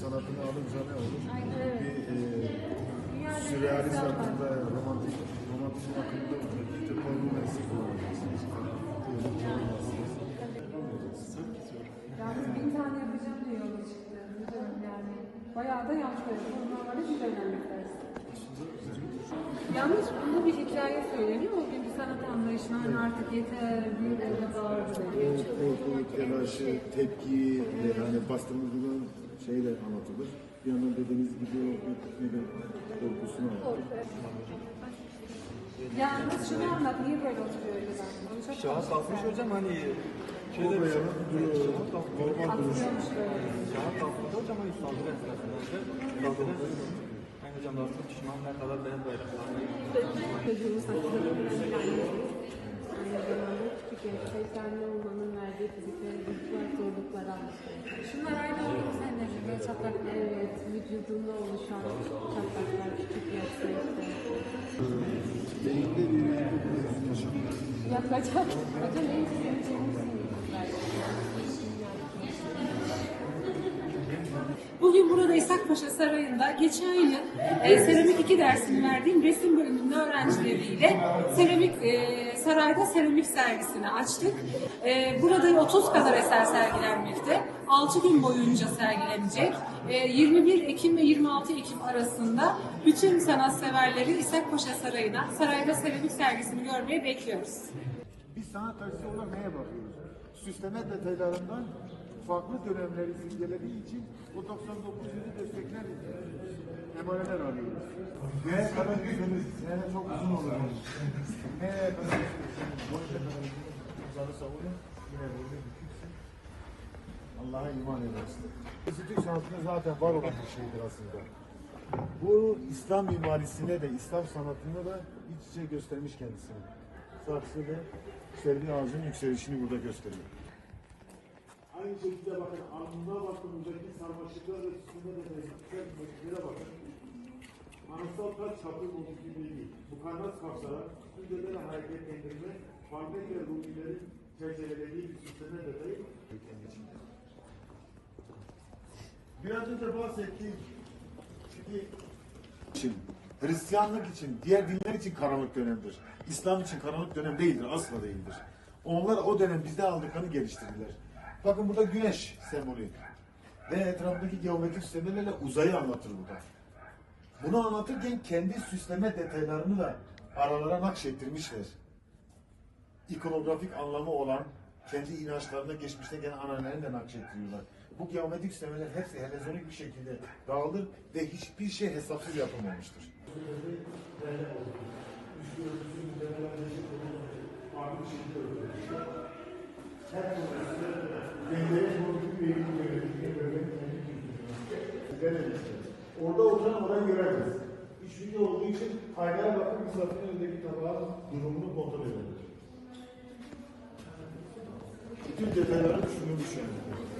sanatını alınca ne olur? Evet. Bir e, sürrealist akımda, romantik, romantizm akımda bir deformu eksik olacaksınız. Yalnız bin tane yapacağım diye yola çıktı. Yani. Bayağı da yaptı. Normalde bir dönemlik ders. Yalnız bunda bir hikaye söyleniyor. O gün bir sanat anlayışına hani artık yeter, büyük evde bağırdı dedi. Korku, telaşı, tepki, e, hani şeyle anlatılır. Bir yandan dediğiniz gibi o bir korkusunu anlatır. Yalnız şunu anlat, niye böyle oturuyor önceden? Onu çok Şaha kalkmış hocam hani şeyde bir şey. bayanın duruyor, normal duruşu. Atlıyormuş böyle. Şaha kalkmış hocam hani saldırı esnasında saldırı Hani hocam aslında pişman ne kadar beyaz bayraklarla Çocuğumu sakladığım vücudunda oluşan çatlaklar küçük işte. Beyinde bir bir yaşam. Yakacak. Hocam en Bugün burada İshak Paşa Sarayı'nda geçen yıl e, seramik 2 dersini verdiğim resim bölümünün öğrencileriyle seramik e, sarayda seramik sergisini açtık. E, burada 30 kadar eser sergilenmekte. 6 gün boyunca sergilenecek. E, 21 Ekim ve 26 Ekim arasında bütün sanatseverleri İshak Paşa Sarayı'na sarayda seramik sergisini görmeye bekliyoruz. Biz sanat tarihçisi olarak neye bakıyoruz? Süsleme detaylarından farklı dönemleri simgelediği için o 99 yılı destekler emaneler arıyoruz. Neye kadar yüzünüz? Yani çok uzun olur. Neye kadar Boyunca kadar uzanı savunun. Allah'a iman edersin. Türk sanatında zaten var olan bir şeydir aslında. Bu İslam mimarisine de, İslam sanatında da iç içe göstermiş kendisini. Saksı ve yükseldiği ağacın yükselişini burada gösteriyor. Aynı şekilde bakın alnına bakın buradaki sarmaşıklar ve üstünde de motiflere bakın. Anıtsal taç çapı motifi değil. Bu karnaz kapsarak üstünde hareketlendirme, farklı ve rumilerin çerçevelediği bir süsleme detayı. Biraz önce bahsettiğim çünkü için, Hristiyanlık için, diğer dinler için karanlık dönemdir. İslam için karanlık dönem değildir, asla değildir. Onlar o dönem bizde aldıklarını geliştirdiler. Bakın burada güneş sembolü. Ve etrafındaki geometrik süslemelerle uzayı anlatır burada. Bunu anlatırken kendi süsleme detaylarını da aralara nakşettirmişler. İkonografik anlamı olan kendi inançlarında geçmişte gelen ananelerini de nakşettiriyorlar. Bu geometrik süslemeler hepsi helezonik bir şekilde dağılır ve hiçbir şey hesapsız yapılmamıştır. Orada oturan orayı göremez. Video olduğu için aynaya bakıp misafirin önündeki tabağın durumunu kontrol edebilir. Bütün detayları düşünülmüş yani.